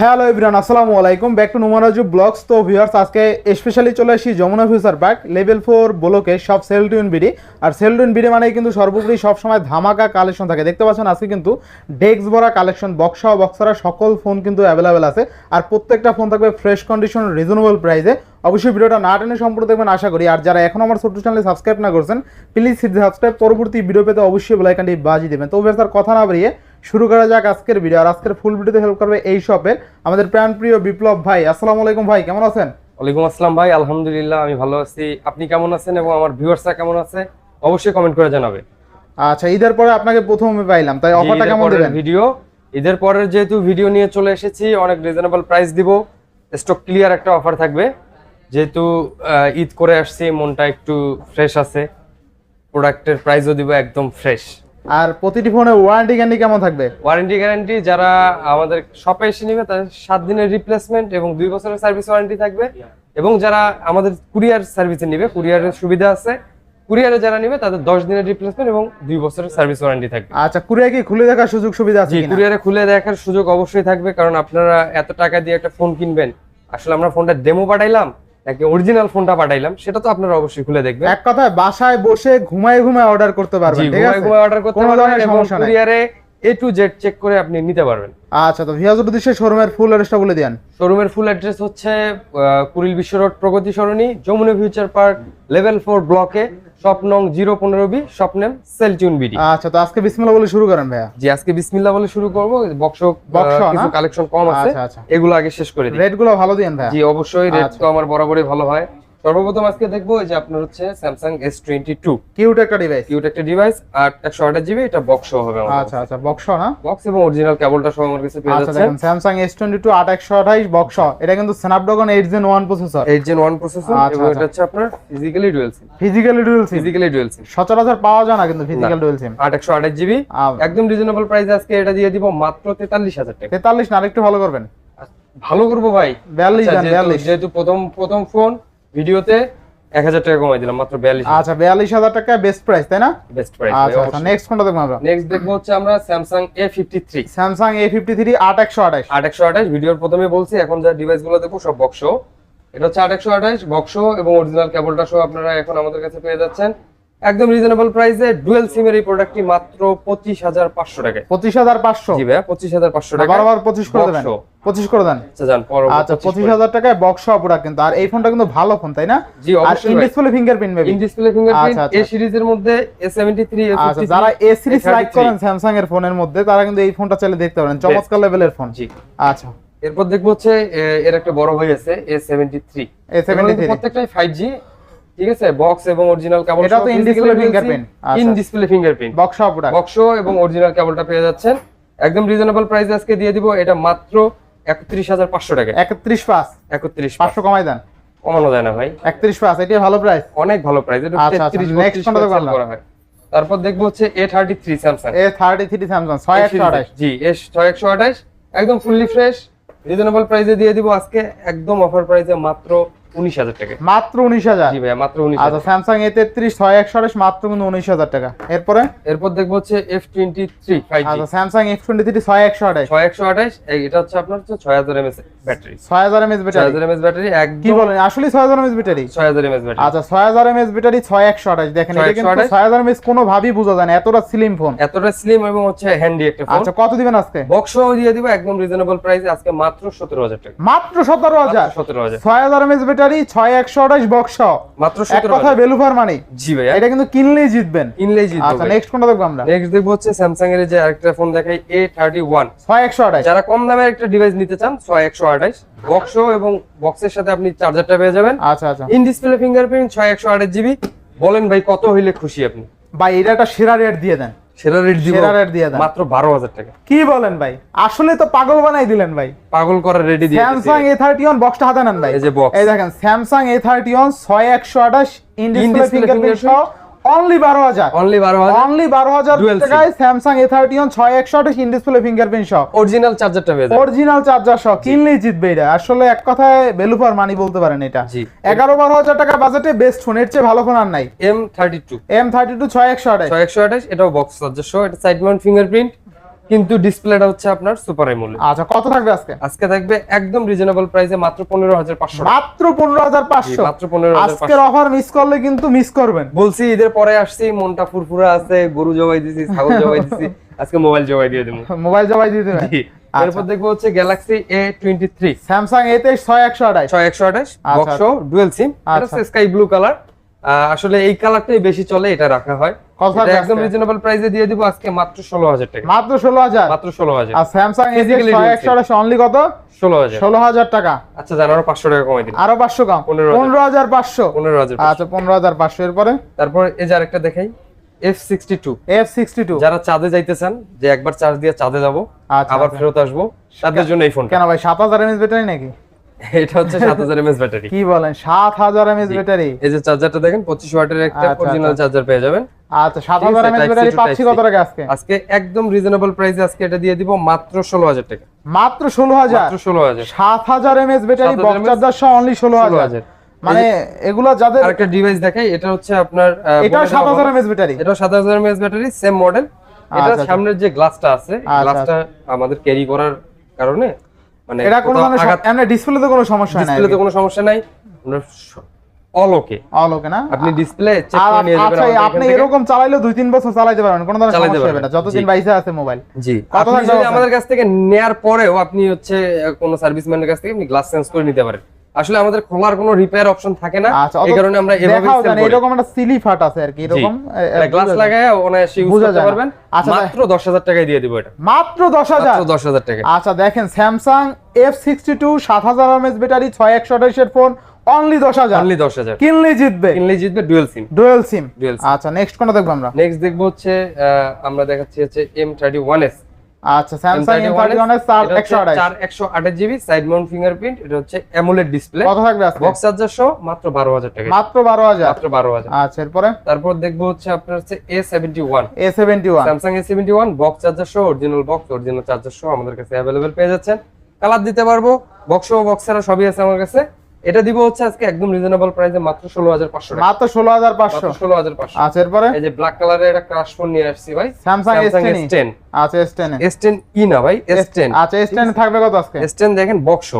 Hello everyone আসসালামু আলাইকুম। Back to Numaraju vlogs তো ভিউয়ার্স আজকে স্পেশালি চলে আসি Jamuna future park level four ব্লকে সব সেল টুইন বিডি আর সেল টুইন বিডি মানে কিন্তু সর্বোপরি সবসময় ধামাকা কালেকশন থাকে। দেখতে পাচ্ছেন, আজকে কিন্তু ডেস্ক ভরা কালেকশন বক্সা বক্সারা সকল ফোন কিন্তু অ্যাভেলেবেল আছে। আর প্রত্যেকটা ফোন থাকবে ফ্রেশ কন্ডিশন রিজনেবল প্রাইসে অবশ্যই ভিডিওটা না টেনে সম্পূর্ণ দেখবেন, আশা করি। আর যারা এখন আমার ছোট্ট চ্যানেলে সাবস্ক্রাইব না করছেন প্লিজ সাবস্ক্রাইব পরবর্তী ভিডিও পেতে অবশ্যই বেলাইকানটি বাজিয়ে দেবেন। তো স্যার কথা না বেরিয়ে শুরু করা যাক আজকের ভিডিও আর আজকের ফুল ভিডিওতে হেল্প করবে এই শপের আমাদের প্রাণপ্রিয় বিপ্লব ভাই। আসসালামু আলাইকুম ভাই কেমন আছেন? ওয়ালাইকুম আসসালাম ভাই আলহামদুলিল্লাহ আমি ভালো আছি। আপনি কেমন আছেন এবং আমার ভিউয়ার্সরা কেমন আছে? অবশ্যই কমেন্ট করে জানাবে। আচ্ছা ঈদের পরে আপনাকে প্রথমে পাইলাম তাই অফারটা কেমন দেবেন? ভিডিও ঈদের পরের যেহেতু ভিডিও নিয়ে চলে এসেছি অনেক রিজনেবল প্রাইস দিব। স্টক ক্লিয়ার একটা অফার থাকবে। যেহেতু ঈদ করে আসছি মনটা একটু ফ্রেশ আছে। প্রোডাক্টের প্রাইসও দিব একদম ফ্রেশ আর প্রতিটি ফোনে ওয়ারেন্টি গ্যারান্টি কেমন থাকবে? ওয়ারেন্টি গ্যারান্টি যারা আমাদের শপে এসে নেবে তাদের সাত দিনের রিপ্লেসমেন্ট এবং দুই বছরের সার্ভিস ওয়ারেন্টি থাকবে। এবং যারা আমাদের কুরিয়ার সার্ভিসে নেবে কুরিয়ারের সুবিধা আছে। কুরিয়ারে যারা নেবে তাদের দশ দিনের রিপ্লেসমেন্ট এবং দুই বছরের সার্ভিস ওয়ারেন্টি থাকবে। আচ্ছা কুরিয়া কি খুলে দেখার সুযোগ সুবিধা আছে কুরিয়ারে খুলে দেখার সুযোগ অবশ্যই থাকবে কারণ আপনারা এত টাকা দিয়ে একটা ফোন কিনবেন। আসলে আমরা ফোনটা ডেমো পাঠাইলাম নাকি অরিজিনাল ফোনটা পাঠাইলাম সেটা তো আপনারা অবশ্যই খুলে দেখবেন। এক কথায় বাসায় বসে ঘুমায় ঘুমায় অর্ডার করতে পারবেন ঠিক আছে? ঘুমায় অর্ডার করতে পারবেন এবং কুরিয়ারে এ টু জেড চেক করে আপনি নিতে পারবেন। আচ্ছা তো ভিয়াজ উদ্দেশ্যে শোরুমের ফুল অ্যাড্রেসটা বলে দেন। শোরুমের ফুল অ্যাড্রেস হচ্ছে Kuril Bishwa road Progoti Sarani Jamuna future park level four ব্লকে শপ নং জিরো পনেরো বি স্বপ্নেম নেম সেলচুন বিডি। আচ্ছা তো আজকে বিসমিল্লা বলে শুরু করেন ভাইয়া। জি আজকে বিসমিল্লা বলে শুরু করব। Box box? কিছু কালেকশন কম আছে। আচ্ছা আচ্ছা। এগুলো আগে শেষ করে দিই। রেটগুলো ভালো দেন ভাইয়া। জি অবশ্যই রেট আচ্ছা। তো আমার বরাবরই ভালো হয়। সর্বপ্রথম আজকে দেখব এই যে আপনার হচ্ছে Samsung S twenty two cute একটা ডিভাইস কিউট একটা ডিভাইস আর একশো আঠাশ জিবি এটা বক্স হবে আচ্ছা আচ্ছা বক্স না? বক্স এবং অরিজিনাল কেবলটা সহ আমার কাছে পেয়ে আচ্ছা দেখেন স্যামসাং এস টোয়েন্টি টু আট একশো আঠাইশ বক্স এটা কিন্তু Snapdragon eight gen one processor eight gen one processor আচ্ছা, এবং আচ্ছা। এটা হচ্ছে আপনার physically dual sim physically dual sim physically dual sim সচরাচর পাওয়া যায় না কিন্তু ফিজিক্যাল ডুয়েল সিম আট একশো আঠাশ জিবি একদম রিজনেবল প্রাইস আজকে এটা দিয়ে দিব মাত্র তেতাল্লিশ হাজার টাকা। তেতাল্লিশ না আরেকটু ভালো করবেন। ভালো করব ভাই। বিয়াল্লিশ আচ্ছা, বিয়াল্লিশ। যেহেতু প্রথম প্রথম ফোন ভিডিওতে এক হাজার টাকা কমাই দিলাম মাত্র বিয়াল্লিশ আচ্ছা বিয়াল্লিশ হাজার টাকা বেস্ট প্রাইস তাই না? বেস্ট প্রাইস আচ্ছা আচ্ছা নেক্সট কোনটা দেখব আমরা? নেক্সট দেখব হচ্ছে আমরা Samsung A fifty three Samsung A fifty three আট একশো আঠাইশ আট একশো আঠাশ ভিডিওর প্রথমে বলছি এখন যা ডিভাইসগুলো দেখব সব বক্স এটা হচ্ছে আট একশো আঠাশ বক্স এবং অরিজিনাল কেবলটা সহ আপনারা এখন আমাদের কাছে পেয়ে যাচ্ছেন। একদম রিজনেবল প্রাইসে ডুয়েল সিমের এই প্রোডাক্টটি মাত্র পঁচিশ হাজার পাঁচশো টাকায়। পঁচিশ হাজার পাঁচশো? জি ভাইয়া পঁচিশ হাজার পাঁচশো টাকা বারবার পঁচিশ করে দেবেন? Box সহ। পঁচিশ করে দেন? আচ্ছা যান পর- আচ্ছা 25 পঁচিশ করে। হাজার টাকায় বক্স পুরা কিন্তু। আর এই ফোনটা কিন্তু ভালো ফোন তাই না? জি আর অবশ্যই in display fingerprint maybe in display fingerprint. এই সিরিজের মধ্যে এ সেভেন্টি থ্রি আচ্ছা যারা এ সিরিজ লাইক করেন স্যামসাং এর ফোনের মধ্যে তারা কিন্তু এই ফোনটা চাইলে দেখতে পারেন। চমৎকার লেভেলের ফোন। জি। আচ্ছা। এরপর দেখব হচ্ছে এর একটা বড় ভাই আছে এ সেভেন্টি থ্রি A73 প্রত্যেকটাই ফাইভ জি ঠিক আছে? বক্স এবং অরিজিনাল কেবল এটা তো in display fingerprint। ইন আচ্ছা। ডিসপ্লে ফিঙ্গারপ্রিন্ট বক্স পুরা বক্স এবং অরিজিনাল কেবলটা পেয়ে যাচ্ছেন। একদম রিজনেবল প্রাইস আজকে দিয়ে দিব। এটা মাত্র একত্রিশ হাজার পাঁচশো টাকা। একত্রিশ পাঁচ। একত্রিশ পাঁচশো কমাই দেন। কমানো যায় না ভাই। একত্রিশ পাঁচ এটাই ভালো প্রাইস অনেক ভালো প্রাইস এটা আচ্ছা, আচ্ছা, 33 next 32 কোনটা দেখব করা হয়। তারপর দেখব হচ্ছে A thirty three Samsung A thirty three Samsung ছয় আঠাশ। জি এস ছয় একশো আঠাশ। একদম ফুললি ফ্রেশ রিজনেবল প্রাইসে দিয়ে দিব আজকে। একদম অফার প্রাইসে মাত্র উনিশ হাজার টাকা। মাত্র উনিশ হাজার? জি ভাইয়া মাত্র উনিশ আচ্ছা মাত্র কিন্তু টাকা। এরপরে? এরপর দেখব হচ্ছে আচ্ছা এটা হচ্ছে আপনার হচ্ছে ব্যাটারি। ছয় হাজার ব্যাটারি। হাজার এমএস ব্যাটারি কি বলেন? আসলে ছয় হাজার ব্যাটারি? ছয় হাজার ব্যাটারি। আচ্ছা ছয় হাজার ব্যাটারি ছয় একশো আঠাশ। দেখেন এটা কিন্তু 6128 ছয় হাজার এমএস কোনো ভাবেই বোঝা যায় না। এতটা স্লিম ফোন এতটা স্লিম এবং হচ্ছে হ্যান্ডি একটা ফোন আচ্ছা কত দিবেন আজকে? বক্স দিয়ে দিব একদম রিজনেবল প্রাইসে আজকে মাত্র সতেরো হাজার টাকা। মাত্র সতেরো হাজার? সতেরো হাজার। ছয় হাজার এমএস ব্যাটারি ছয় একশো আঠাশ বক্স মাত্র এক কথায় বেলুফার মানি জি ভাইয়া। এটা কিন্তু কিনলেই জিতবেন। ইনলেই জিতবো আচ্ছা নেক্সট কোনটা দেখব আমরা? নেক্সট দেখব হচ্ছে স্যামসাং এর যে আরেকটা ফোন দেখাই এ থার্টি ওয়ান ছয় একশো আঠাশ যারা কম দামের একটা ডিভাইস নিতে চান ছয় একশো আঠাশ বক্স এবং বক্সের সাথে আপনি চার্জারটা পেয়ে যাবেন। আচ্ছা আচ্ছা। ইন ডিসপ্লে ফিঙ্গারপ্রিন্ট ছয় একশো আঠাশ জিবি বলেন ভাই কত হইলে খুশি আপনি? ভাই এটা একটা সেরা রেট দিয়ে দেন। সেরা রেট দিব সেরা রেট দিয়ে দেন মাত্র বারো হাজার টাকা। কি বলেন ভাই? আসলে তো পাগল বানাই দিলেন ভাই। পাগল করার রেডি দিয়ে স্যামসাং এ থার্টি ওয়ান বক্সটা হাতে নেন ভাই। এই যে বক্স এই দেখেন স্যামসাং এ থার্টি ওয়ান ছয় একশো আঠাশ ইন ডিসপ্লে ফিঙ্গারপ্রিন্ট সহ অনলি বারো হাজার। অনলি বারো হাজার? অনলি বারো হাজার টাকায় স্যামসাং এ থার্টি ওয়ান ছয় একশো আঠাশ ইন ডিসপ্লে ফিঙ্গারপ্রিন্ট সহ। অরিজিনাল চার্জারটা পেয়ে অরিজিনাল চার্জার সহ। কিনলেই জিতবে এটা। আসলে এক কথায় বেলুফার মানি বলতে পারেন এটা। এগারো বারো হাজার টাকা বাজেটে বেস্ট ফোন এর চেয়ে ভালো ফোন আর নাই। M thirty two M thirty two ছয় একশো আঠাশ। ছয় একশো আঠাশ এটাও বক্স চার্জার সহ। এটা সাইড মাউন্ট ফিঙ্গারপ্রিন্ট কিন্তু ডিসপ্লেটা হচ্ছে আপনার সুপার এমোলেড আচ্ছা কত থাকবে আজকে? আজকে থাকবে একদম রিজনেবল প্রাইসে মাত্র পনেরো হাজার পাঁচশো মাত্র পনেরো হাজার পাঁচশো? মাত্র পনেরো হাজার আজকের অফার মিস করলে কিন্তু মিস করবেন। বলছি ঈদের পরে আসছি মনটা ফুরফুরা আছে গরু জবাই দিছি ছাগল জবাই দিছি আজকে মোবাইল জবাই দিয়ে দেবো। মোবাইল জবাই দিয়ে দেবেন? এরপর দেখব হচ্ছে Galaxy A twenty three Samsung A তেইশ ছয় একশো আঠাইশ ছয় একশো আঠাশ আচ্ছা। বক্স ডুয়েল সিম আচ্ছা। স্কাই ব্লু কালার আসলে এই কালারটাই বেশি চলে এটা রাখা হয়। একদম রিজনেবল প্রাইসে দিয়ে দিব আজকে মাত্র টাকা। মাত্র মাত্র আর অনলি কত? টাকা। আচ্ছা জান আরও টাকা কমাই দিন। আরও কম? আচ্ছা তারপর এই যে আরেকটা দেখাই যারা চাঁদে যাইতে চান যে একবার চার্জ দিয়ে চাঁদে যাব আচ্ছা, আবার আচ্ছা। ফেরত আসব তাদের জন্য এই ফোন কেন ভাই সাত হাজার এমএস ব্যাটারি নাকি? এটা হচ্ছে সাত হাজার এমএস ব্যাটারি কি বলেন? সাত হাজার এমএস ব্যাটারি এই যে চার্জারটা দেখেন পঁচিশ ওয়াটের একটা আচ্ছা, অরিজিনাল আচ্ছা। চার্জার পেয়ে যাবেন। আচ্ছা সাত ঠিক হাজার আছে, এমএস ব্যাটারি পাচ্ছি কত টাকা আজকে? আজকে একদম রিজনেবল প্রাইসে আজকে এটা দিয়ে দিব মাত্র ষোলো হাজার টাকা। মাত্র ষোলো হাজার? মাত্র ষোলো হাজার। সাত হাজার এমএস ব্যাটারি 7000 বক্স চার্জার সহ অনলি ষোলো ষোলো হাজার। হাজার মানে এগুলো যাদের আরেকটা ডিভাইস দেখাই এটা হচ্ছে আপনার সাত হাজার এমএস ব্যাটারি এটাও সাত হাজার এমএএস ব্যাটারি সেম মডেল এটা আচ্ছা। সামনের যে গ্লাসটা আছে আচ্ছা, গ্লাসটা আমাদের ক্যারি করার কারণে মানে এটা কোনো ডিসপ্লেতে কোনো সমস্যা নাই ডিসপ্লেতে কোনো সমস্যা নাই। আমরা স- অল ওকে অল ওকে না? আপনি ডিসপ্লে চেক করে নিয়ে যাবেন আচ্ছা আপনি এরকম চালাইলে দুই তিন বছর চালাইতে পারবেন কোনো ধরনের সমস্যা হবে না। যতদিন বাইসে আছে মোবাইল জি। আপনি যদি আমাদের কাছ থেকে নেয়ার পরেও আপনি হচ্ছে কোনো সার্ভিসম্যানের কাছ থেকে আপনি গ্লাস চেঞ্জ করে নিতে পারেন। আসলে আমাদের খোলার কোনো রিপেয়ার অপশন থাকে না। আচ্ছা এই কারণে আমরা এভাবে দেখাও জানি এরকম একটা সিলি ফাট আছে আর কি এরকম গ্লাস লাগায় অনায়াসে ইউজ করতে পারবেন। আচ্ছা, মাত্র দশ হাজার টাকায় দিয়ে দিব এটা। মাত্র দশ হাজার? মাত্র দশ হাজার টাকা আচ্ছা দেখেন স্যামসাং এফ সিক্সটি টু সাত হাজার এমএস ব্যাটারি ছয় একশো আঠাশের ফোন অনলি দশ হাজার। অনলি দশ হাজার। কিনলেই জিতবে। কিনলে জিতবে dual sim dual sim dual আচ্ছা নেক্সট কোনটা দেখব আমরা? নেক্সট দেখব হচ্ছে আহ, আমরা দেখাচ্ছি হচ্ছে এম থার্টি ওয়ান এস আচ্ছা থার্টি ওয়ানের চার একশো আঠাশ চার একশো আঠাশ জিবি সাইড মাউন্ট ফিঙ্গারপ্রিন্ট এটা হচ্ছে অ্যামোলেড ডিসপ্লে কত থাকবে আজকে? বক্স চার্জার সহ মাত্র বারো হাজার টাকা। মাত্র বারো হাজার? মাত্র বারো হাজার। আচ্ছা এরপরে? তারপর দেখব হচ্ছে আপনার হচ্ছে A seventy one A seventy one Samsung A seventy one box charger সহ অরিজিনাল বক্স অরিজিনাল চার্জার সহ আমাদের কাছে অ্যাভেলেবেল পেয়ে যাচ্ছেন। কালার দিতে পারব বক্স ও বক্স ছাড়া সবই আছে আমার কাছে। এটা দিব হচ্ছে আজকে একদম রিজনেবল প্রাইসে মাত্র ষোলো হাজার পাঁচশো টাকা। মাত্র ষোলো হাজার পাঁচশো। মাত্র ষোলো হাজার পাঁচশো। আচ্ছা এরপরে? এই যে ব্ল্যাক কালারের একটা ক্রাশ ফোন নিয়ে আসছি ভাই। টেন এস টেন আচ্ছা S ten S ten E না ভাই এস টেন আচ্ছা এস টেন থাকবে কত আজকে? এস টেন দেখেন বক্স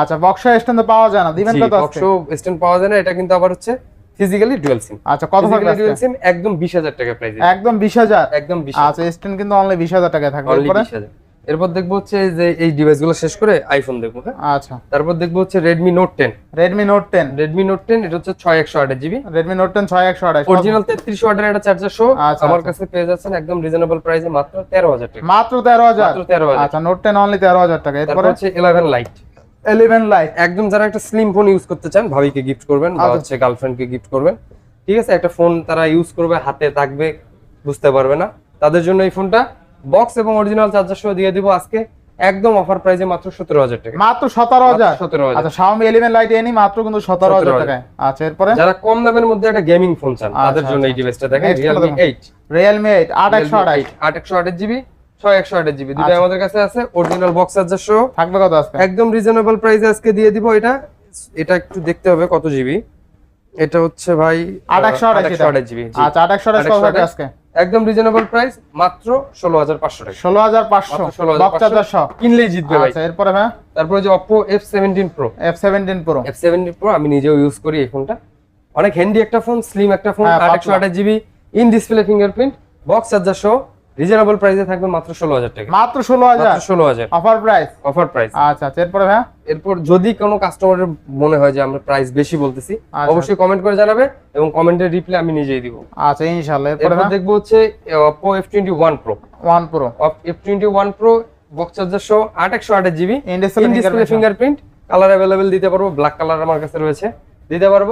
আচ্ছা বক্সা এস টেন তো পাওয়া যায় না। দিবেন কত বক্স আজকে? এস টেন পাওয়া যায় না এটা কিন্তু আবার হচ্ছে ফিজিক্যালি ডুয়েল সিম আচ্ছা কত থাকবে ডুয়েল সিম একদম বিশ হাজার টাকা প্রাইস একদম বিশ হাজার? একদম বিশ আচ্ছা এস টেন কিন্তু অনলি বিশ হাজার টাকা থাকবে। এরপরে? বিশ হাজার। এরপর দেখব হচ্ছে যে এই ডিভাইসগুলো শেষ করে আইফোন দেখব হ্যাঁ? আচ্ছা। তারপর দেখব হচ্ছে Redmi Note ten Redmi Note ten Redmi Note ten এটা হচ্ছে ছয় একশো আঠাশ জিবি রেডমি নোট টেন ছয় একশো আঠাশ। অরিজিনাল তেত্রিশ ওয়াটের একটা চার্জার শো আচ্ছা, আমার। কাছে পেয়ে যাচ্ছেন একদম রিজনেবল প্রাইসে মাত্র তেরো হাজার টাকা। মাত্র তেরো হাজার? মাত্র তেরো হাজার। আচ্ছা নোট টেন অনলি তেরো হাজার টাকা। এরপর? হচ্ছে ইলেভেন লাইট ইলেভেন লাইট একদম যারা একটা স্লিম ফোন ইউজ করতে চান ভাবিকে গিফট করবেন বা আচ্ছা। হচ্ছে গার্লফ্রেন্ডকে গিফট করবেন ঠিক আছে? একটা ফোন তারা ইউজ করবে হাতে থাকবে বুঝতে পারবে না। তাদের জন্য এই ফোনটা বক্স এবং অরিজিনাল চার্জার সহ দিয়ে দিব আজকে একদম অফার প্রাইসে মাত্র সতেরো হাজার টাকা। মাত্র সতেরো হাজার? সতেরো হাজার। আচ্ছা শাওমি ইলেভেন লাইট এনি মাত্র কিন্তু সতেরো হাজার 17,000 টাকায়। আচ্ছা এরপরে? যারা কম দামের মধ্যে একটা গেমিং ফোন চান তাদের আচ্ছা, জন্য এই আচ্ছা। ডিভাইসটা দেখেন Next রিয়েলমি দেখুন। এইট রিয়েলমি এইট আট একশো আঠাশ আট। একশো আঠাশ জিবি ছয় একশো আঠাশ জিবি। দুটো আচ্ছা। আমাদের কাছে আছে অরিজিনাল বক্স চার্জার সহ। থাকবে কত আজকে? একদম রিজনেবল প্রাইসে আজকে দিয়ে দিব এটা। এটা একটু দেখতে হবে কত জিবি। এটা হচ্ছে ভাই আট একশো আঠাশ জিবি। আচ্ছা আট একশো আঠাশ আজকে? একদম রিজনেবল প্রাইস মাত্র ষোলো হাজার পাঁচশো টাকা। ষোলো হাজার পাঁচশো। মাত্র 16,500 বাচ্চাদের সহ। কিনলেই জিতবে ভাই। আচ্ছা এরপরে হ্যাঁ তারপরে যে pro F seventeen pro F seventeen pro আমি নিজেও ইউজ করি এই ফোনটা। অনেক হ্যান্ডি একটা ফোন স্লিম একটা ফোন হ্যাঁ, আট একশো পাতলা। আঠাশ GB in display fingerprint box charger সহ রিজনেবল প্রাইসে থাকবে মাত্র ষোলো হাজার টাকা। মাত্র ষোলো হাজার? মাত্র ষোলো হাজার। অফার প্রাইস অফার প্রাইস আচ্ছা আচ্ছা এরপরে হ্যাঁ এরপর যদি কোনো কাস্টমারের মনে হয় যে আমরা প্রাইস বেশি বলতেছি আচ্ছা। অবশ্যই কমেন্ট করে জানাবে এবং কমেন্টের রিপ্লাই আমি নিজেই দিব। আচ্ছা ইনশাল্লাহ এরপরে হ্যাঁ দেখব হচ্ছে pro one pro F twenty one pro box charger সহ আট একশো আঠাশ GB in display fingerprint colour available দিতে পারব ব্ল্যাক কালার আমার কাছে রয়েছে। দিতে পারব।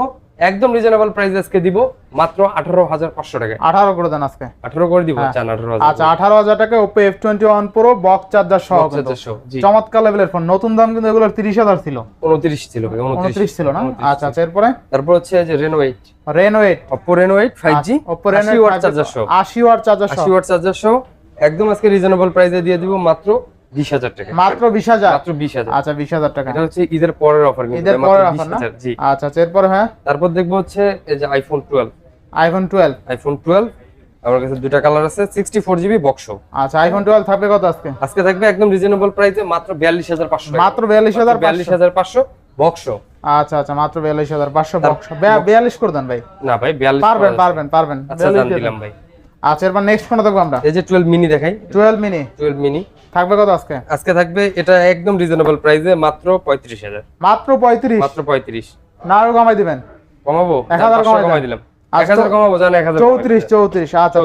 একদম রিজনেবল প্রাইস আজকে দিব মাত্র আঠারো হাজার পাঁচশো টাকা আঠারো করে দেন আজকে। আঠারো করে দিব হ্যাঁ। চান আঠারো আচ্ছা আঠারো হাজার টাকা Oppo F twenty one pro box charger সহ। চমৎকার লেভেলের ফোন নতুন দাম কিন্তু এগুলোর তিরিশ হাজার ছিল। উনত্রিশ ছিল উনত্রিশ। ছিল না? আচ্ছা আচ্ছা এরপরে? তারপর হচ্ছে যে Reno eight Reno eight Oppo Reno eight five G Oppo Reno watt charger সহ। আশি ওয়াট চার্জার সহ। আশি ওয়াট চার্জার সহ একদম আজকে রিজনেবল প্রাইসে দিয়ে দিব মাত্র বিশ হাজার টাকা। মাত্র আচ্ছা টাকা। এটা হচ্ছে ঈদের পরের অফার কিন্তু ঈদের পরের অফার না? জি। আচ্ছা আচ্ছা এরপরে হ্যাঁ? তারপর দেখব হচ্ছে এই যে iPhone twelve iPhone twelve iPhone twelve আমার কাছে দুটা কালার আছে সিক্সটি ফোর জিবি বক্স আচ্ছা আইফোন টুয়েলভ থাকবে কত আজকে? আজকে থাকবে একদম রিজনেবল প্রাইসে মাত্র বিয়াল্লিশ হাজার পাঁচশো মাত্র বিয়াল্লিশ হাজার বিয়াল্লিশ হাজার পাঁচশো বক্স আচ্ছা আচ্ছা মাত্র বিয়াল্লিশ হাজার পাঁচশো তার- বক্স বিয়াল্লিশ করে দেন ভাই। না ভাই পারবেন পারবেন পারবেন। আচ্ছা 42 দিলাম ভাই। আচ্ছা এরপর নেক্সট কোনটা দেখব আমরা। এই যে টুয়েলভ মিনি দেখাই। টুয়েলভ মিনি টুয়েলভ মিনি থাকবে কত আজকে? আজকে থাকবে এটা একদম রিজনেবল প্রাইসে মাত্র পঁয়ত্রিশ হাজার। মাত্র পঁয়ত্রিশ? মাত্র পঁয়ত্রিশ। না আরও কমাই দিবেন। কমাবো? এক হাজার পাঁচশো কমাই কমাই দিলাম। কমাবো জান আচ্ছা 34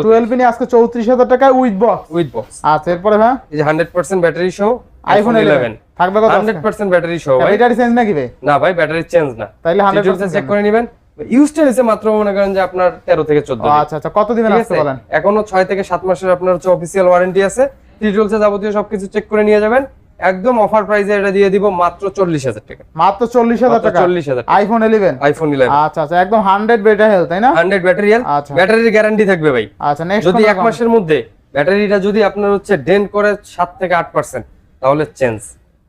টুয়েলভ মিনি আজকে চৌত্রিশ হাজার টাকায় উইথ বক্স উইথ বক্স আচ্ছা এরপরে হ্যাঁ এই যে ব্যাটারি সহ আইফোন ইলেভেন থাকবে কত হান্ড্রেড পার্সেন্ট ব্যাটারি সহ ভাই? ব্যাটারি চেঞ্জ নাকি ভাই না ভাই ব্যাটারি চেঞ্জ না। তাইলে হান্ড্রেড চেক করে নেবেন। ইউজটা হয়েছে মাত্র মনে করেন যে আপনার তেরো থেকে চোদ্দ আচ্ছা আচ্ছা কত আসতে বলেন? এখনও ছয় থেকে সাত মাসের আপনার হচ্ছে অফিসিয়াল ওয়ারেন্টি আছে। টিটুলসে যাবতীয় সবকিছু চেক করে নিয়ে যাবেন। একদম অফার প্রাইসে এটা দিয়ে দিব মাত্র চল্লিশ হাজার টাকা। মাত্র চল্লিশ হাজার টাকা? চল্লিশ হাজার আইফোন ইলেভেন আইফোন ইলেভেন আচ্ছা আচ্ছা একদম হান্ড্রেড বেটার হেলথ তাই না? হান্ড্রেড ব্যাটারি আচ্ছা। ব্যাটারির গ্যারান্টি থাকবে ভাই। আচ্ছা নেক্সট যদি এক মাসের মধ্যে ব্যাটারিটা যদি আপনার হচ্ছে ডেন্ট করে সাত থেকে আট পার্সেন্ট তাহলে চেঞ্জ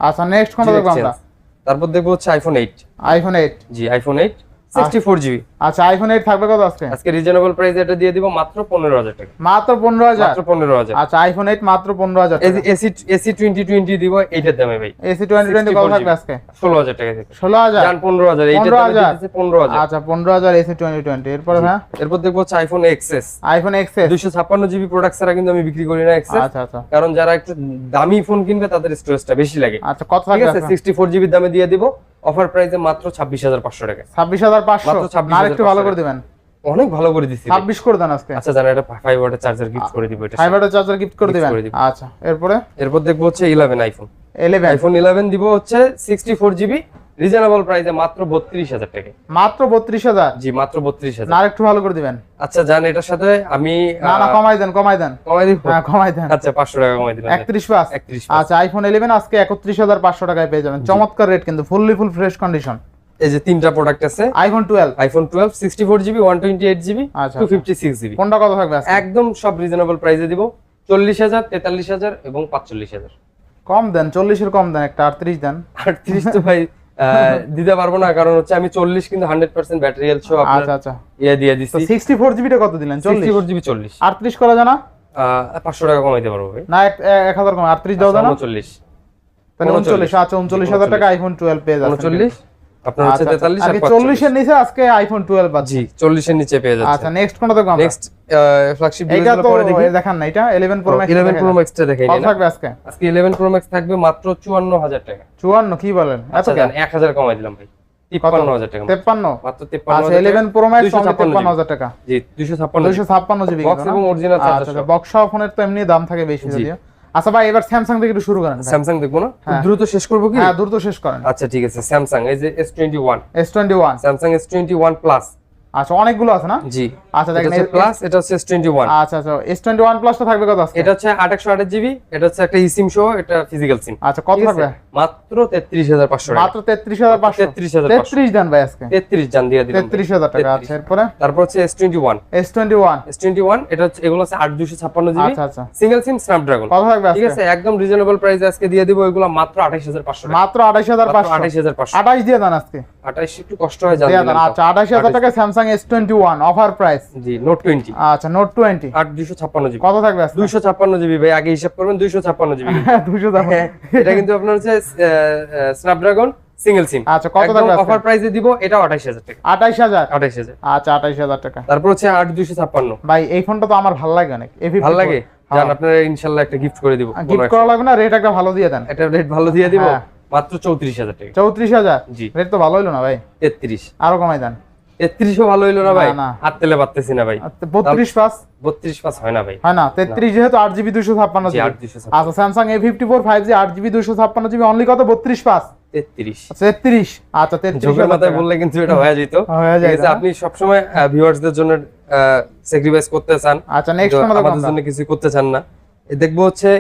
আচ্ছা নেক্সট কোনটা দেখব আমরা? তারপর দেখব হচ্ছে আইফোন এইট আইফোন এইট জি iPhone eight sixty four GB আচ্ছা আইফোন এইট থাকবে কত আজকে? আজকে রিজনেবল প্রাইস এটা দিয়ে দিব মাত্র পনেরো হাজার টাকা। মাত্র পনেরো হাজার? মাত্র পনেরো হাজার। আচ্ছা আইফোন এইট মাত্র পনেরো হাজার এসি এসি টোয়েন্টি টোয়েন্টি দিব এইটার দামে ভাই। এসি টোয়েন্টি টোয়েন্টি কত থাকবে আজকে? ষোলো হাজার টাকা থেকে। ষোলো হাজার? জান পনেরো হাজার। এইটার দামে 15,000 পনেরো হাজার। আচ্ছা পনেরো হাজার এসি টোয়েন্টি টোয়েন্টি এরপরে হ্যাঁ এরপর দেখব হচ্ছে আইফোন এক্সএস আইফোন এক্সএস দুইশো ছাপ্পান্ন জিবি প্রোডাক্ট ছাড়া কিন্তু আমি বিক্রি করি না এক্সএস আচ্ছা আচ্ছা। কারণ যারা একটু দামি ফোন কিনবে তাদের স্টোরেজটা বেশি লাগে। আচ্ছা কত থাকবে আছে সিক্সটি ফোর জিবির দামে দিয়ে দিব। অফার প্রাইসে মাত্র ছাব্বিশ হাজার পাঁচশো টাকা। ছাব্বিশ হাজার পাঁচশো? মাত্র 26,500 আর একটু ভালো করে দিবেন। অনেক ভালো করে ভাই। ছাব্বিশ করে দেন আজকে। আচ্ছা জানা এটা ফাইভ ওয়াটের চার্জার গিফট করে দিব এটা ফাইবার চার্জার গিফট করে দিবেন? আচ্ছা এরপরে? এরপর দেখব হচ্ছে eleven iPhone eleven iPhone eleven দিব হচ্ছে সিক্সটি ফোর জিবি রিজনেবল প্রাইসে মাত্র বত্রিশ হাজার টাকা। মাত্র বত্রিশ হাজার? জি মাত্র বত্রিশ হাজার। না আর একটু ভালো করে দিবেন। আচ্ছা জান এটার সাথে আমি না না কমাই দেন কমাই দেন। কমাই দিব? হ্যাঁ কমাই দেন। আচ্ছা পাঁচশো টাকা কমাই দিলাম একত্রিশ পাঁচ একত্রিশ আচ্ছা আইফোন ইলেভেন আজকে একত্রিশ হাজার পাঁচশো টাকায় পেয়ে যাবেন। চমৎকার রেট কিন্তু ফুললি ফুল ফ্রেশ কন্ডিশন এই যে তিনটা প্রোডাক্ট আছে iPhone twelve iPhone twelve sixty four GB one twenty eight GB আচ্ছা, টু ফিফটি সিক্স জিবি কোনটা কত থাকবে? একদম সব রিজনেবল প্রাইসে দিব চল্লিশ হাজার তেতাল্লিশ হাজার এবং পাঁচচল্লিশ হাজার। কম দেন চল্লিশের কম দেন একটা আটত্রিশ দেন। আটত্রিশ তো ভাই দিতে পারব না কারণ হচ্ছে আমি চল্লিশ কিন্তু হান্ড্রেড পার্সেন্ট ব্যাটারি হেলথ সহ আচ্ছা আচ্ছা। ইয়ে দিয়ে সিক্সটি ফোর জিবিটা কত দিলেন? চল্লিশ? সিক্সটি ফোর জিবি চল্লিশ। আটত্রিশ করা জানা পাঁচশো টাকা কমাইতে পারব ভাই। না এক এক হাজার কম আটত্রিশ দাও জানা উনচল্লিশ। তাহলে উনচল্লিশ আচ্ছা উনচল্লিশ হাজার টাকা আইফোন টুয়েলভ পেয়ে যাচ্ছে উনচল্লিশ? আপনার হচ্ছে তেতাল্লিশ আর চল্লিশের চল্লিশের নিচে আজকে আইফোন টুয়েলভ আছে জি চল্লিশের নিচে পেয়ে আচ্ছা নেক্সট কোনটা নেক্সট ফ্ল্যাগশিপ এইটা তো এ দেখান না এটা eleven pro max eleven pro ম্যাক্সটা দেখাই কত থাকবে আজকে? আজকে ইলেভেন প্রো ম্যাক্স থাকবে মাত্র চুয়ান্ন হাজার টাকা। চুয়ান্ন কি বলেন? এত আচ্ছা কেন? জান এক হাজার কমাই দিলাম ভাই। টাকা। মাত্র আচ্ছা হাজার ইলেভেন টাকা। প্রো ম্যাক্স 256 হাজার টাকা। জি দুইশো ছাপ্পান্ন দুইশো ছাপ্পান্ন জিবি বক্স এবং অরিজিনাল চার্জার আচ্ছা বক্স ফোনের তো এমনি দাম থাকে বেশি যদিও। আচ্ছা ভাই এবার স্যামসাং থেকে একটু শুরু করেন স্যামসাং দেখব না? হ্যাঁ। দ্রুত শেষ করব কি? হ্যাঁ দ্রুত শেষ করেন। আচ্ছা ঠিক আছে। স্যামসাং এই যে S twenty one S twenty one Samsung S twenty one plus আচ্ছা অনেকগুলো আছে না? জি। আচ্ছা দেখেন হচ্ছে প্লাস এটা হচ্ছে এস টোয়েন্টি ওয়ান আচ্ছা আচ্ছা এস টোয়েন্টি ওয়ান প্লাসটা থাকবে কত আজকে? এটা হচ্ছে আট একশো আঠাশ জিবি এটা হচ্ছে একটা ইসিম সহ এটা ফিজিক্যাল সিম আচ্ছা কত থাকবে? মাত্র তেত্রিশ হাজার পাঁচশো টাকা। মাত্র তেত্রিশ হাজার পাঁচশো। তেত্রিশ হাজার তেত্রিশ দেন ভাই আজকে। তেত্রিশ জান দিয়ে দিলাম। তেত্রিশ হাজার টাকা আচ্ছা এরপরে? তারপর হচ্ছে S twenty one S twenty one S twenty one এটা হচ্ছে এগুলো দুশো ছাপ্পান্ন জিবি। আচ্ছা আচ্ছা। সিঙ্গেল সিম স্ন্যাপড্রাগন কত থাকবে ঠিক আছে? একদম রিজনেবল প্রাইস আজকে দিয়ে দিব এগুলো মাত্র আঠাইশ হাজার পাঁচশো টাকা। মাত্র আঠাইশ হাজার পাঁচশো। আঠাইশ হাজার পাঁচশো। আঠাইশ দিয়ে দেন আজকে। আঠাইশ একটু কষ্ট হয় জান দিয়ে দিলাম দেন তাও। আচ্ছা আঠাইশ হাজার টাকা। Samsung S twenty one offer price জি নোট টোয়েন্টি আচ্ছা নোট টোয়েন্টি আট দুশো ছাপ্পান্ন জিবি। কত থাকবে দুইশো ছাপ্পান্ন জিবি ভাই আগে হিসাব করবেন দুইশো ছাপ্পান্ন জিবি। দুশো দাম এটা কিন্তু আপনার হচ্ছে স্ন্যাপড্রাগন সিঙ্গেল সিম আচ্ছা কত থাকবে অফার প্রাইসে দিব এটা আঠাইশ হাজার টাকা। আঠাইশ হাজার? আঠাইশ হাজার। আচ্ছা আঠাইশ হাজার টাকা। তারপর হচ্ছে আট দুইশো ছাপ্পান্ন। ভাই এই ফোনটা তো আমার ভালো লাগে অনেক। ভালো লাগে? জান আপনার ইনশাল্লাহ একটা গিফট করে দিব গিফট করা লাগবে না রেট একটা ভালো দিয়ে দেন। একটা রেট ভালো দিয়ে দিব হ্যাঁ। মাত্র চৌত্রিশ হাজার টাকা। চৌত্রিশ হাজার? জি। রেট তো ভালো হইল না ভাই? তেত্রিশ। আরও কমাই দেন। তেত্রিশও ভালো হইল না ভাই। হাত তেলে পারতেছি না ভাই। বত্রিশ পাস? হয় না ভাই। হয় না? তেত্রিশ যেহেতু আচ্ছা অনলি কত? আচ্ছা যোগের মাথায় বললে কিন্তু এটা হয়ে যেত। হয়ে যায়? আপনি সবসময় ভিউয়ার্সদের জন্য স্যাক্রিফাইস করতে চান। আচ্ছা নেক্সট আমাদের জন্য কিছু করতে চান না। দেখব হচ্ছে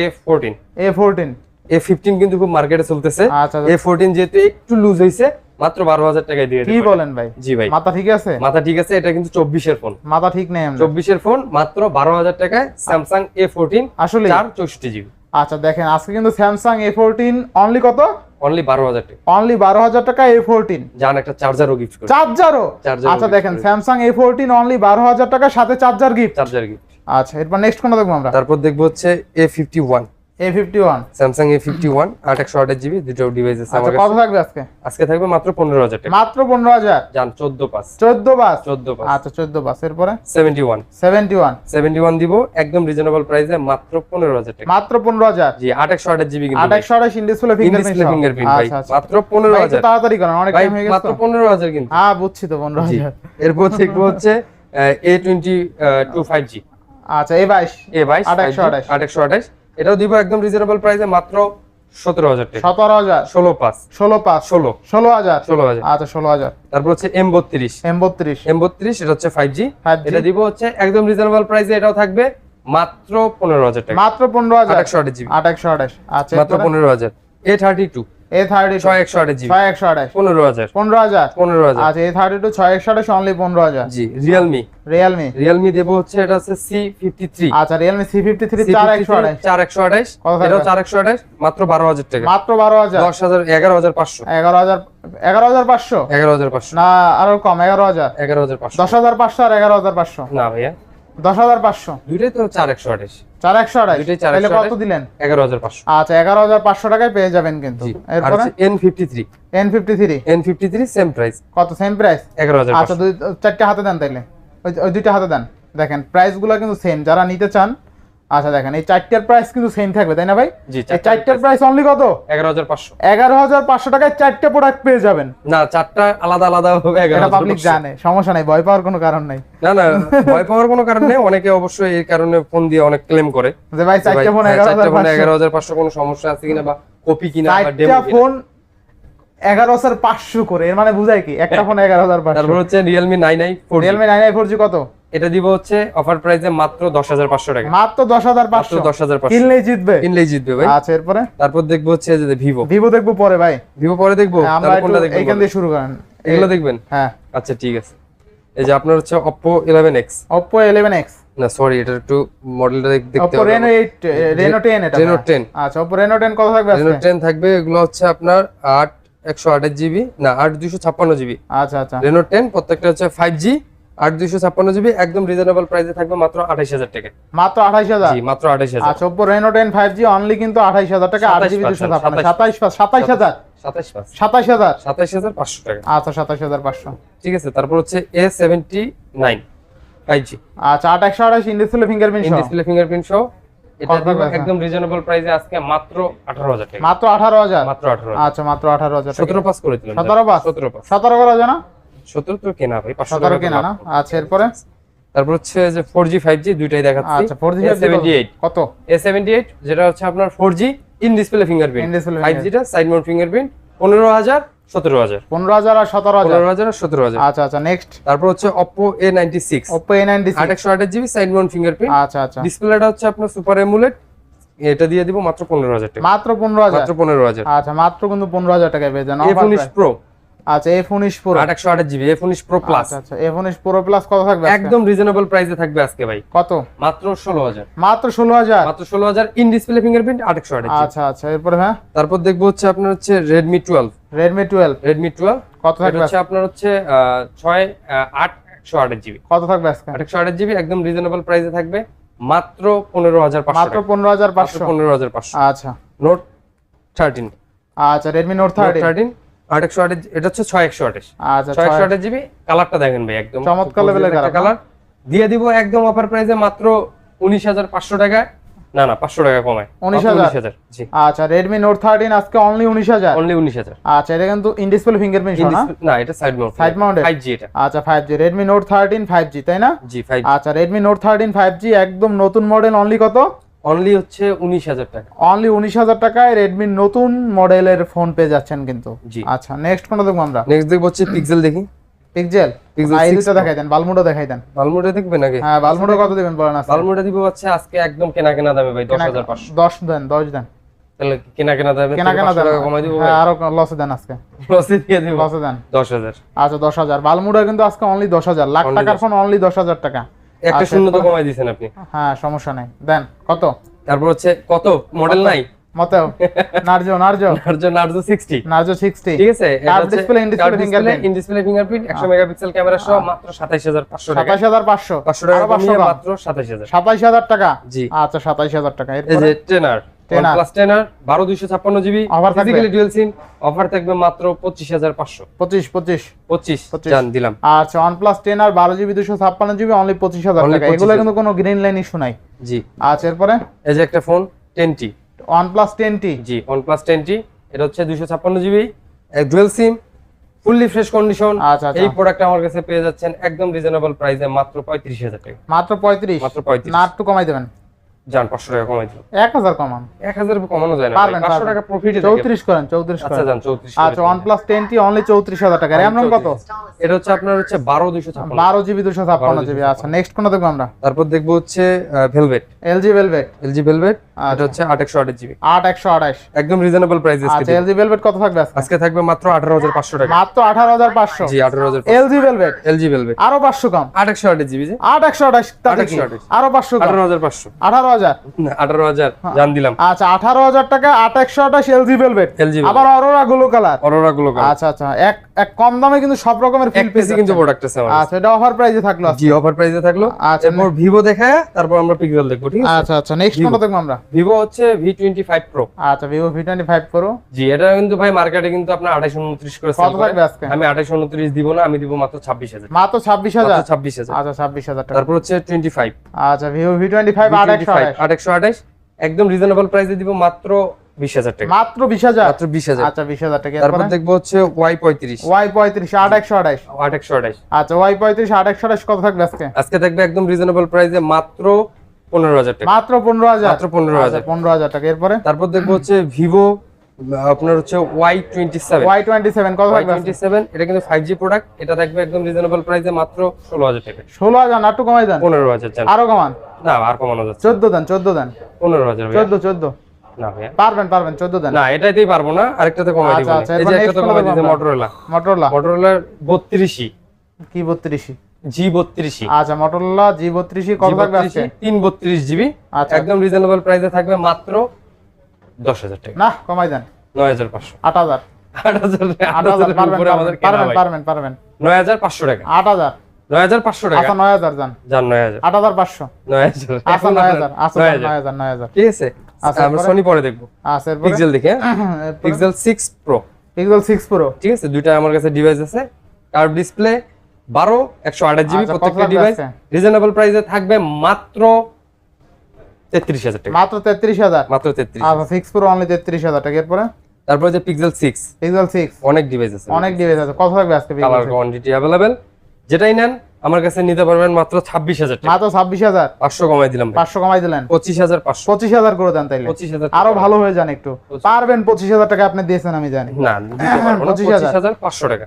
A fourteen A fourteen A fifteen কিন্তু খুব মার্কেটে চলতেছে। আচ্ছা এ ফোরটিন যেহেতু একটু লুজ হয়েছে মাত্র বারো হাজার টাকায় দিয়ে কি বলেন ভাই? জি ভাই। মাথা ঠিক আছে? মাথা ঠিক আছে এটা কিন্তু চব্বিশের ফোন। মাথা ঠিক নেই আমরা। চব্বিশের ফোন মাত্র বারো হাজার টাকায় স্যামসাং এ ফোরটিন আসলে চার চৌষট্টি জিবি। আচ্ছা দেখেন আজকে কিন্তু স্যামসাং এ ফোরটিন অনলি কত? অনলি বারো হাজার টাকা। অনলি বারো হাজার টাকা এ ফোরটিন যান একটা চার্জারও গিফট করে। চার্জারও আচ্ছা দেখেন স্যামসাং এ ফোরটিন অনলি বারো হাজার টাকা সাথে চার্জার গিফট চার্জার গিফট আচ্ছা এরপর নেক্সট কোনটা দেখব আমরা? তারপর দেখব হচ্ছে A fifty one A51? Samsung A51 828 GB দুটো ডিভাইস আছে আমার কত থাকবে আজকে? আজকে থাকবে মাত্র 15000 টাকা। মাত্র 15000 জান 14 পাস। 14 পাস? 14 পাস। আচ্ছা 14 পাস। এরপরে? 71 71 71 দিব একদম রিজনেবল প্রাইসে মাত্র 15000 টাকা। মাত্র 15000 জি 828 GB কিন্তু 828 ইন ডিসপ্লে ফিঙ্গারপ্রিন্ট ফিঙ্গারপ্রিন্ট ভাই। আচ্ছা, আচ্ছা। মাত্র 15000 তাড়াতাড়ি করেন অনেক টাইম হয়ে গেছে মাত্র 15000 কিন্তু। হ্যাঁ বুঝছি তো 15000 এরপর দেখব হচ্ছে A20 25G আচ্ছা A22 A22 828 828 এটাও দিব একদম রিজনেবল প্রাইসে মাত্র সতেরো হাজার টাকা। সতেরো হাজার। ষোলো পাঁচ। ষোলো পাঁচ। ষোলো। ষোলো হাজার। ষোলো হাজার। আচ্ছা ষোলো হাজার। তারপর হচ্ছে এম বত্রিশ। এম বত্রিশ। এম বত্রিশ এটা হচ্ছে ফাইভ জি 5G এটা দিব হচ্ছে একদম রিজনেবল প্রাইসে এটাও থাকবে মাত্র পনেরো হাজার টাকা। মাত্র পনেরো হাজার। জিবি। আঠাশ। আচ্ছা মাত্র পনেরো হাজার। A thirty two A thirty ছয় একশো আঠাশ ছয় একশো আঠাশ। পনেরো হাজার। পনেরো হাজার? পনেরো হাজার। আচ্ছা এ থার্টি টু ছয় একশো আঠাশ অনলি পনেরো হাজার। জি রিয়েলমি রিয়েলমি রিয়েলমি দেবো হচ্ছে এটা হচ্ছে সি ফিফটি থ্রি আচ্ছা রিয়েলমি সি ফিফটি থ্রি চার একশো আঠাশ। চার একশো আঠাশ। এটাও চার একশো আঠাশ মাত্র বারো হাজার টাকা। মাত্র বারো হাজার। দশ হাজার এগারো হাজার পাঁচশো। এগারো হাজার এগারো হাজার পাঁচশো? এগারো হাজার পাঁচশো। না আরও কম এগারো হাজার। এগারো হাজার পাঁচশো। দশ হাজার পাঁচশো আর এগারো হাজার পাঁচশো। না ভাইয়া। দশ হাজার পাঁচশো। দুইটাই তো চার একশো আঠাশ। চার একশো আঠাশ। দুইটাই চার তাহলে কত দিলেন? এগারো হাজার পাঁচশো। আচ্ছা এগারো হাজার পাঁচশো টাকায় পেয়ে যাবেন কিন্তু। এরপরে? N fifty three N fifty three N fifty three same price কত? সেম প্রাইস এগারো হাজার আচ্ছা দুই চারটে হাতে দেন তাইলে। ওই দুইটা হাতে দেন। দেখেন প্রাইসগুলো কিন্তু সেম যারা নিতে চান আচ্ছা দেখেন এই চারটার প্রাইস কিন্তু সেম থাকবে তাই না ভাই? এই চারটার প্রাইস অনলি কত? এগারো হাজার পাঁচশো। এগারো হাজার পাঁচশো টাকায় চারটা প্রোডাক্ট পেয়ে যাবেন। না চারটা আলাদা আলাদা হবে এটা পাবলিক জানে সমস্যা নাই ভয় পাওয়ার কোনো কারণ নাই। না না ভয় পাওয়ার কোনো কারণ নেই অনেকে অবশ্যই এই কারণে ফোন দিয়ে অনেক ক্লেম করে। যে ভাই চারটে ফোন হ্যাঁ, এগারো হাজার পাঁচশো। কোনো সমস্যা আছে কিনা বা কপি কিনা বা চারটা ডেমো ফোন এগারো হাজার পাঁচশো করে এর মানে বুঝায় কি? একটা ফোন এগারো হাজার পাঁচশো। তারপর হচ্ছে Realme nine I Realme nine I four G কত? এটা দিব হচ্ছে অফার প্রাইসে মাত্র 10500 টাকা। মাত্র 10500 10500 কিনলেই জিতবে? কিনলেই জিতবে ভাই। আচ্ছা এরপরে? তারপর দেখব হচ্ছে যে ভিভো ভিভো দেখব পরে ভাই। ভিভো পরে দেখব? হ্যাঁ, তারপর কোনটা দেখব এইখান দিয়ে শুরু করেন। এগুলো দেখবেন? হ্যাঁ। আচ্ছা ঠিক আছে। এই যে আপনার হচ্ছে Oppo 11x Oppo 11x না সরি এটা একটু মডেলটা দেখতে Oppo Reno 8 Reno 10 এটা Reno 10 আচ্ছা Oppo Reno 10 কত থাকবে Reno 10 থাকবে এগুলো হচ্ছে আপনার 8 128 জিবি না 8 256 জিবি আচ্ছা আচ্ছা। Reno 10 প্রত্যেকটা হচ্ছে 5G সতেরো ফাইভ জি আচ্ছা ফিঙ্গারপ্রিন্ট একদম আজকে মাত্র মাত্র আচ্ছা মাত্র পাস করে সতেরো পাস? 17 পাস। 17 করা যায় না সতেরো তো কেনা ভাই সতেরো কেনা না? আচ্ছা এরপরে? তারপর হচ্ছে যে ফোর জি ফাইভ জি দুইটাই দেখাচ্ছি। আচ্ছা ফোর জি সেভেন্টি এইট কত? এ সেভেন্টি এইট যেটা হচ্ছে আপনার four G in display fingerprint five জিটা side mount fingerprint পনেরো হাজার সতেরো হাজার। পনেরো হাজার আর সতেরো হাজার। পনেরো হাজার আর সতেরো হাজার। আচ্ছা আচ্ছা নেক্সট তারপর হচ্ছে Oppo A ninety six A ninety আঠাশ জিবি সাইড মাউন্ট ফিঙ্গারপ্রিন্ট আচ্ছা আচ্ছা। ডিসপ্লেটা হচ্ছে আপনার সুপার এমুলেট এটা দিয়ে দিব মাত্র পনেরো হাজার টাকা। মাত্র পনেরো হাজার? মাত্র পনেরো হাজার। আচ্ছা মাত্র কিন্তু পনেরো হাজার টাকায় পেয়ে যান। এফ উনিশ প্রো আচ্ছা, আচ্ছা আচ্ছা কত থাকবে একদম রিজনেবল থাকবে আজকে ভাই। কত? মাত্র 16000 মাত্র আচ্ছা আচ্ছা হ্যাঁ? তারপর দেখব হচ্ছে আপনার হচ্ছে Redmi twelve Redmi twelve Redmi twelve কত থাকবে হচ্ছে আপনার হচ্ছে ছয় আট একশো আট জিবি। কত থাকবে আজকে? আট জিবি একদম রিজনেবল প্রাইসে থাকবে। মাত্র 15500 মাত্র 15500 15500 আচ্ছা। নোট 13 আচ্ছা রেডমি Note থার্টিন আর একশো হচ্ছে আচ্ছা রেডমি নোট থার্টিন আজকে অনলি উনিশ হাজার? অনলি উনিশ হাজার। আচ্ছা এটা কিন্তু ফিঙ্গারপ্রিন্ট না এটা সাইড ফাইভ জি আচ্ছা five G Redmi note thirteen five G তাই না? জি ফাইভ আচ্ছা Redmi note thirteen five G একদম নতুন মডেল অনলি কত? অনলি হচ্ছে উনিশ হাজার টাকা। অনলি উনিশ হাজার টাকায় রেডমি নতুন মডেলের ফোন পেয়ে যাচ্ছেন কিন্তু। জি। আচ্ছা নেক্সট কোনটা দেখব আমরা। নেক্সট দেখব হচ্ছে পিক্সেল দেখি। পিক্সেল 6 দুটো দেখাই দেন বালমুডো দেখাই দেন। বালমোটা দেখবে নাকি হ্যাঁ বালমুডো কত দিবেন বলেন বালমোটা দিব হচ্ছে আজকে একদম কেনা কেনা দামে ভাই দশ হাজার পাঁচশো। দশ দেন দশ দেন। তাহলে কেনা কেনা দামে? কেনা কেনা টাকা কমাই দিব হ্যাঁ আরও লসে দেন আজকে। লসে দিয়ে দিব। লসে দেন। দশ হাজার। আচ্ছা দশ হাজার। বালমুডো কিন্তু আজকে অনলি দশ হাজার। লাখ Only টাকার ফোন অনলি দশ হাজার টাকা। একটা আচ্ছা, শূন্য তো কমাই দিয়েছেন আপনি। হ্যাঁ সমস্যা নাই। দেন কত? তারপর হচ্ছে কত? মডেল নাই? মতেও? Narzo Narzo? Narzo Narzo sixty Narzo sixty ঠিক আছে? কার display in display fingerprint। In display fingerprint একশো মেগাপিক্সেল ক্যামেরা সহ মাত্র সাতাইশ হাজার পাঁচশো টাকা। সাতাশ হাজার পাঁচশো। পাঁচশো টাকা। মাত্র সাতাইশ হাজার। সাতাইশ হাজার টাকা? জি। আচ্ছা সাতাইশ হাজার টাকা। এই যে Tenor। প্লাস টেনার বারো দুইশো ছাপ্পান্ন জিবি Offer থাকবে? ফিজিক্যালি ডুয়েল সিম অফার থাকবে মাত্র পঁচিশ হাজার পাঁচশো। পঁচিশ পঁচিশ। পঁচিশ পঁচিশ। জান দিলাম। আচ্ছা ওয়ান প্লাস টেন আর বারো জিবি দুশো ছাপ্পান্ন জিবি অনলি পঁচিশ হাজার টাকা। এগুলো কিন্তু কোনো গ্রিন লাইন ইস্যু নাই। জি। আচ্ছা এরপরে? এই যে একটা phone ten T one plus ten T G one plus ten T এটা হচ্ছে ছাপ্পান্ন GB dual SIM fully fresh condition. এই প্রোডাক্ট আমার কাছে পেয়ে যাচ্ছেন একদম রিজনেবল প্রাইসে মাত্র পঁয়ত্রিশ হাজার টাকা। মাত্র পঁয়ত্রিশ? মাত্র পঁয়ত্রিশ। না একটু কমাই দেবেন। যান পাঁচশো টাকা কমাই এক হাজার কমান। এক হাজার কমানো যায় না পারবেন, পাঁচশো পারবেন। টাকা প্রফিট চৌত্রিশ করেন আচ্ছা যান চৌত্রিশ আচ্ছা one plus ten T only চৌত্রিশ হাজার টাকা। র্যাম রোম কত? এটা হচ্ছে আপনার হচ্ছে বারো দুইশো ছাপ্পান্ন। বারো জিবি দুশো ছাপ্পান্ন 12 জিবি। আচ্ছা নেক্সট কোনটা দেখব আমরা? তারপর দেখব হচ্ছে velvet LG velvet LG velvet আচ্ছা। এটা হচ্ছে জিবি। আট একশো আঠাশ। একদম রিজনেবল প্রাইস আচ্ছা এলজি ভেলভেট কত থাকবে আজকে? আজকে থাকবে মাত্র আঠারো হাজার পাঁচশো টাকা। মাত্র আঠারো হাজার পাঁচশো। জি আঠারো হাজার এলজি ভেলভেট এলজি ভেলভেট আরও পাঁচশো কম। আট একশো আট জিবি আট একশো আঠাশ তাতে কি? 828 আরও পাঁচশো কম। আঠারো হাজার? আঠারো হাজার জান দিলাম। আচ্ছা আঠারো হাজার টাকা আট একশো আঠাশ এলজি ভেলভেট LG আবার অরোরা গুলো কালার অরোরা গুলো আচ্ছা আচ্ছা এক এক কম দামে কিন্তু সব রকমের ফিল পিসি কিন্তু প্রোডাক্ট আছে আমার আচ্ছা এটা অফার প্রাইসে থাকল জি অফার প্রাইসে থাকল। আচ্ছা, এরপর ভিভো দেখায় তারপর আমরা পিক্সেল দেখব ঠিক আছে? আচ্ছা আচ্ছা নেক্সট কোনটা দেখব আমরা? ভিভো হচ্ছে আচ্ছা ভিভো জি এটা কিন্তু ভাই মার্কেটে কিন্তু আপনার আঠাইশ উনত্রিশ করে কত করে। আমি আঠাইশ উনত্রিশ দিব না আমি দিব মাত্র ছাব্বিশ হাজার। মাত্র ছাব্বিশ হাজার? ছাব্বিশ হাজার। আচ্ছা ছাব্বিশ হাজার টাকা। তারপর হচ্ছে টোয়েন্টি ফাইভ আচ্ছা ভিভো ভি টোয়েন্টি ফাইভ আট একশো আঠাশ। আট একশো আঠাইশ একদম রিজনেবল প্রাইসে দিব মাত্র বিশ হাজার টাকা। মাত্র বিশ হাজার? মাত্র বিশ হাজার। আচ্ছা বিশ হাজার টাকা। তারপর দেখব হচ্ছে ওয়াই পঁয়ত্রিশ। ওয়াই পঁয়ত্রিশ আট একশো আঠাশ। আট একশো আঠাইশ আচ্ছা ওয়াই পঁয়ত্রিশ আট একশো আঠাশ কত থাকবে আজকে? আজকে থাকবে একদম রিজনেবল প্রাইসে মাত্র পনেরো হাজার টাকা। মাত্র পনেরো হাজার? মাত্র 15,000 পনেরো হাজার টাকা। এরপরে? তারপর দেখব হচ্ছে ভিভো আপনার হচ্ছে Y twenty seven Y twenty seven কত টোয়েন্টি সেভেন এটা কিন্তু ফাইভ জি প্রোডাক্ট এটা থাকবে একদম রিজনেবল প্রাইসে মাত্র ষোলো হাজার টাকা। ষোলো হাজার না একটু কমাই দেন। পনেরো হাজার চান আরও কমান। না আর কমানো যাচ্ছে চোদ্দ দেন চোদ্দ দেন। পনেরো হাজার। চোদ্দ চোদ্দ। না ভাইয়া। পারবেন পারবেন চোদ্দ দেন। না এটাতেই পারব না আরেকটাতে কমাই দিব আচ্ছা, আচ্ছা, এই যে একটাতে কমাই দিতে? মোটরোলা মটোরোলা মোটরোলার বত্রিশই। কি বত্রিশি জি বত্রিশই। আচ্ছা মটোরোলা জি বত্রিশি কত থাকবে আজকে? তিন বত্রিশ জিবি আচ্ছা। একদম রিজনেবল প্রাইসে থাকবে মাত্র দশ হাজার টাকা। না কমাই দেন। নয় হাজার পাঁচশো। আট হাজার। পারবেন পারবেন পারবেন পারবেন নয় হাজার পাঁচশো টাকা। আট হাজার। নয় হাজার পাঁচশো টাকা। আচ্ছা নয় হাজার যান। যান নয় হাজার। আট হাজার পাঁচশো। নয় হাজার। এখন নয় আপনার হাজার নয় যান, হাজার। নয় হাজার নয় হাজার। ঠিক আছে। আচ্ছা, আমরা সনি পরে দেখব। আচ্ছা এরপরে? পিক্সেল দেখে pixel six pro pixel six pro ঠিক আছে দুইটা আমার কাছে ডিভাইস আছে। কার্ভ ডিসপ্লে বারো একশো আঠাশ জিবি আচ্ছা, প্রত্যেকটা ডিভাইস? রিজনেবল প্রাইসে থাকবে মাত্র তেত্রিশ হাজার টাকা। মাত্র তেত্রিশ হাজার? মাত্র তেত্রিশ আচ্ছা সিক্স প্রো অনলি তেত্রিশ হাজার টাকা। এরপরে? তারপরে যে পিক্সেল সিক্স পিক্সেল সিক্স অনেক ডিভাইস আছে। অনেক ডিভাইস আছে। কত থাকবে আজকে কালার কোয়ান্টিটি অ্যাভেলেবেল যেটাই নেন আমার কাছে নিতে পারবেন মাত্র ছাব্বিশ হাজার মাত্র ছাব্বিশ হাজার? পাঁচশো কমাই দিলাম পাঁচশো কমাই দিলেন? পঁচিশ হাজার পাঁচশো। পঁচিশ হাজার করে দেন তাইলে। পঁচিশ হাজার আরও ভালো হয়ে যান একটু। পারবেন পঁচিশ হাজার টাকা আপনি দিয়েছেন আমি জানি। না দিতে পারব না। 25,000 পঁচিশ হাজার পাঁচশো টাকা।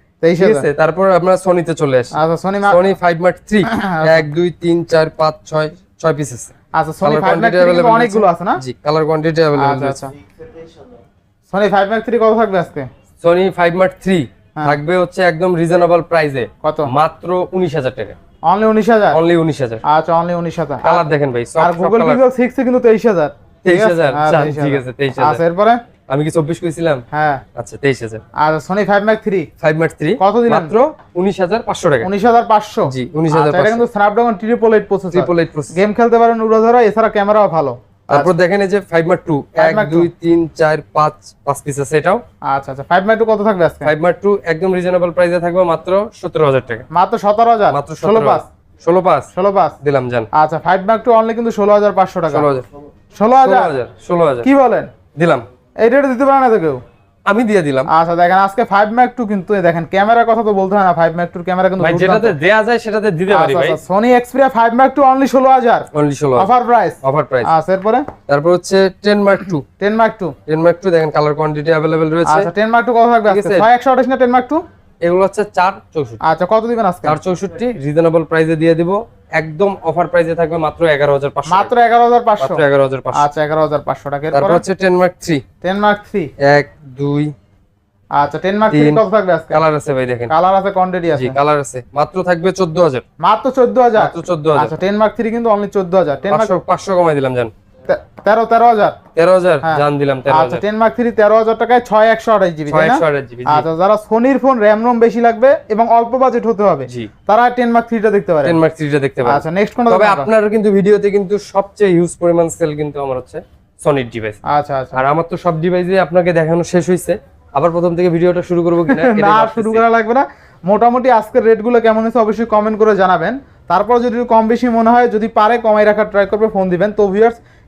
তারপর আমরা সোনিতে চলে আসি। আচ্ছা Sony Sony five mark three এক দুই তিন চার পাঁচ ছয় ছয় পিস আছে আচ্ছা সোনি ফাইভ কোয়ান্টিটি থ্রি অনেকগুলো আছে। না? জি কালার কোয়ান্টিটি আচ্ছা অ্যাভেলেবল আচ্ছা। সোনি ফাইভ ম্যাক থ্রি কত থাকবে আজকে? Sony five mark three. থাকবে হচ্ছে একদম রিজনেবল প্রাইসে কত? মাত্র উনিশ হাজার টাকা। অনলি উনিশ হাজার? অনলি উনিশ হাজার। আচ্ছা অনলি উনিশ হাজার। কালার দেখেন ভাই আর গুগল পিক্সেল সিক্স কিন্তু তেইশ হাজার। আছে? 23,000 হ্যাঁ, আচ্ছা, 23,000 ঠিক আছে, 23,000 আচ্ছা এরপরে? আমি কি চব্বিশ কইছিলাম? হ্যাঁ। আচ্ছা তেইশ হাজার। আর Sony five mark three five mark three কত দিলেন? মাত্র উনিশ হাজার পাঁচশো টাকা। উনিশ হাজার পাঁচশো? জি উনিশ হাজার আচ্ছা, এটা কিন্তু Snapdragon triple eight processor triple eight process game খেলতে পারেন উড়াধরা এছাড়া ক্যামেরাও ভালো। তারপর দেখেন এই যে ফাইভ মার্ক টু এক Mark two। দুই তিন চার পাঁচ পাঁচ পিস আছে এটাও। আচ্ছা আচ্ছা ফাইভ ম্যাক টু কত থাকবে আজকে? ফাইভ মার্ক টু একদম রিজনেবল প্রাইসে থাকবে মাত্র সতেরো হাজার টাকা। মাত্র সতেরো হাজার? মাত্র ষোলো পাঁচ ষোলো পাঁচ ষোলো পাঁচ দিলাম যান আচ্ছা ফাইভ ম্যাক টু অনলি কিন্তু ষোলো হাজার পাঁচশো টাকা। ষোলো হাজার। ষোলো ষোলো হাজার হাজার ষোলো হাজার। কি বলেন? দিলাম। এই রেটে দিতে পারে না তো কেউ? আমি দিয়ে দিলাম। আচ্ছা দেখেন আজকে ম্যাক কিন্তু দেখেন ক্যামেরার কথা তো বলতে হয় না ফাইভ ম্যাক টুর ক্যামেরা কিন্তু ভাই যেটাতে দেয়া যায় সেটাতে দিতে পারি ভাই। Xperia five mark two only ষোলো হাজার। অনলি ষোলো অফার প্রাইস অফার প্রাইস আচ্ছা এরপরে? তারপর হচ্ছে ten mark two ten mark two ten mark two দেখেন কালার কোয়ান্টিটি অ্যাভেলেবেল রয়েছে। আচ্ছা টেন মার্ক টু কত থাকবে আজকে? আছে। ছয় একশো আঠাশ না টেন মার্ক টু এগুলো হচ্ছে চার চৌষট্টি। আচ্ছা কত দিবেন আজকে? চার চৌষট্টি রিজনেবল প্রাইসে দিয়ে দিব। একদম অফার প্রাইসে থাকবে মাত্র এগারো হাজার পাঁচশো মাত্র এগারো হাজার পাঁচশো। মাত্র এগারো হাজার পাঁচশো। আচ্ছা এগারো হাজার পাঁচশো টাকা। তারপর হচ্ছে 10 mark three ten mark three এক দুই আচ্ছা 10 মার্ক থ্রি তিন। কত থাকবে আজকে? কালার আছে ভাই দেখেন। কালার আছে কোয়ান্টিটি জি আছে। কালার আছে। মাত্র থাকবে চোদ্দ হাজার। মাত্র চোদ্দ হাজার? মাত্র চোদ্দ হাজার। আচ্ছা 10 মার্ক 3 কিন্তু অনলি চোদ্দ হাজার। টেন মার্ক পাঁচশো পাঁচশো কমাই দিলাম জান। তেরো তেরো হাজার। তেরো হাজার? হ্যাঁ। জান দিলাম আচ্ছা হাজার। টেন মার্ক থ্রি তেরো হাজার টাকায় ছয় একশো আঠাশ জিবি আচ্ছা যারা সোনির ফোন র্যাম রোম বেশি লাগবে এবং অল্প বাজেট হতে হবে তারা টেন মার্ক থ্রিটা দেখতে পারে টেন মার্ক থ্রিটা দেখতে পাবেন আচ্ছা নেক্সট কোনটা তবে আপনার কিন্তু ভিডিওতে কিন্তু সবচেয়ে হিউজ পরিমাণ সেল কিন্তু আমার হচ্ছে সনির ডিভাইস আচ্ছা আচ্ছা। আর আমার তো সব ডিভাইসে আপনাকে দেখানো শেষ হয়েছে আবার প্রথম থেকে ভিডিওটা শুরু করব কিনা না শুরু করা লাগবে না। মোটামুটি আজকের রেটগুলো কেমন হয়েছে অবশ্যই কমেন্ট করে জানাবেন। তারপর যদি কম বেশি মনে হয় যদি পারে কমাই রাখার ট্রাই করবে ফোন দিবেন। তো ভিউয়ার্স